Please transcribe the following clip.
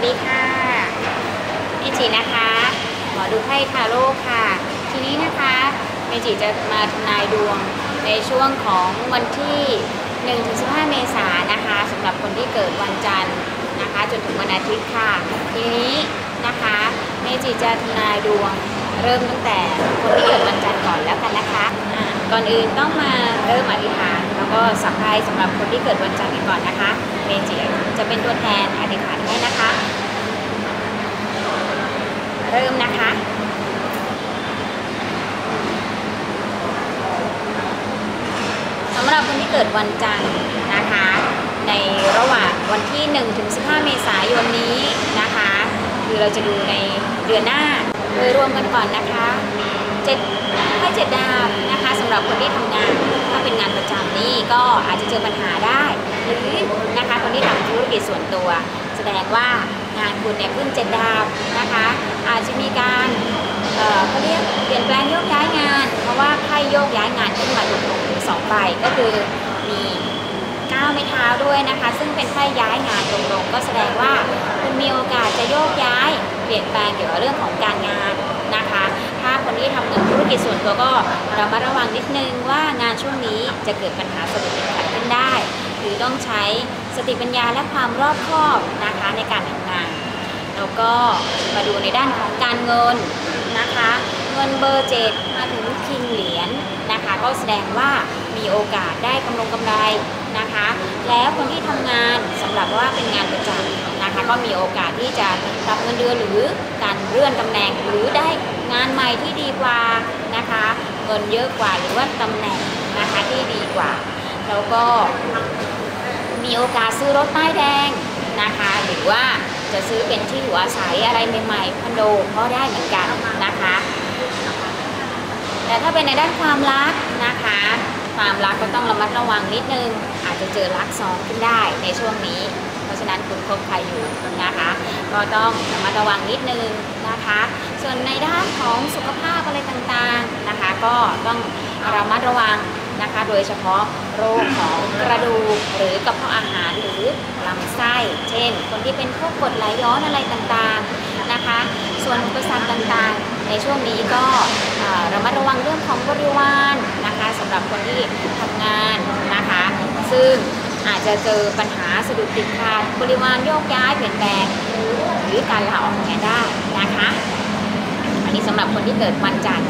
วัสดีค่ะเมจินะคะหมอดูไพ่ทาโร่ค่ะ ทีนี้นะคะเมจิจะมาทำนายดวงในช่วงของวันที่1-15 เมษายนนะคะสำหรับคนที่เกิดวันจันทร์นะคะ จนถึงวันอาทิตย์ค่ะ ทีนี้นะคะเมจิจะทำนายดวงเริ่มตั้งแต่คนที่เกิดวันจันทร์ก่อนแล้วกันนะคะก่อนอื่นต้องมาเริ่มอธิษฐานแล้วก็สักไพ่สำหรับคนที่เกิดวันจันทร์กันก่อนนะคะเมจิ จะเป็นตัวแทนอธิษฐานให้นะคะ เริ่มนะคะสำหรับคนที่เกิดวันจันทร์นะคะ ในระหว่างวันที่1ถึง15 เมษายนนี้นะคะ คือเราจะดูในเดือนหน้าโดยรวมกันก่อนนะคะเจ็ดให้เจ็ดดาวนะคะสำหรับคนที่ทำงานถ้าเป็นงานประจำนี่ก็อาจจะเจอปัญหาได้ หรือนะคะคนที่ทำธุรกิจ ส่วนตัว แสดงว่างานคุณเนี่ยขึ้นเจ็ดดาวนะคะ อาจจะมีการเอ่อเขาเรียกเปลี่ยนแปลงโยกย้ายงาน เพราะว่าไพ่โยกย้ายงานขึ้นมาตรงๆสองใบก็คือมีก้าวไม้เท้าด้วยนะคะ ซึ่งเป็นไพ่ย้ายงานตรงๆก็แสดงว่าคุณมีโอกาสจะโยกย้าย เปลี่ยนแปลงเกี่ยวกับเรื่องของการงานนะคะ ถ้าคนที่ทำเงินธุรกิจส่วนตัวก็ระมัดระวังนิดนึงว่างานช่วงนี้จะเกิดปัญหาสะดุดติดขัดขึ้นได้ หรือต้องใช้ สติปัญญาและความรอบคอบนะคะในการทำงาน แล้วก็มาดูในด้านของการเงินนะคะ เงินเบอร์เจ็ดมาถึงคิงเหรียญนะคะ ก็แสดงว่ามีโอกาสได้กำลงกำไรนะคะ แล้วคนที่ทำงานสำหรับว่าเป็นงานประจำนะคะ ก็มีโอกาสที่จะรับเงินเดือนหรือการเลื่อนตำแหน่งหรือได้งานใหม่ที่ดีกว่านะคะ เงินเยอะกว่าหรือว่าตำแหน่งนะคะที่ดีกว่า แล้วก็ มีโอกาสซื้อรถป้ายแดงนะคะ หรือว่าจะซื้อเป็นที่อยู่อาศัยอะไรใหม่ๆคอนโดก็ได้เหมือนกันนะคะ แต่ถ้าเป็นในด้านความรักนะคะ ความรักก็ต้องระมัดระวังนิดนึง อาจจะเจอรักซ้อนขึ้นได้ในช่วงนี้ เพราะฉะนั้นคุณคบใครอยู่นะคะ ก็ต้องระมัดระวังนิดนึงนะคะ ส่วนในด้านของสุขภาพอะไรต่างๆนะคะ ก็ต้องระมัดระวังนะคะ โดยเฉพาะโรคของกระดูกหรือกระเพาะอาหารหรือลำไส้ เช่น คนที่เป็นพวกกดไหลย้อนอะไรต่างๆนะคะ ส่วนอุปสรรคต่างๆ ในช่วงนี้ก็เระมัดระวังเรื่องของบริวารนะคะสำหรับคนที่ทำงานนะคะ ซึ่งอาจจะเจอปัญหาสะดุดติดขัดบริวารโยกย้ายเปลี่ยนแปลงหรือการลาออกงานได้นะคะ อันนี้สำหรับคนที่เกิดวันจันทร์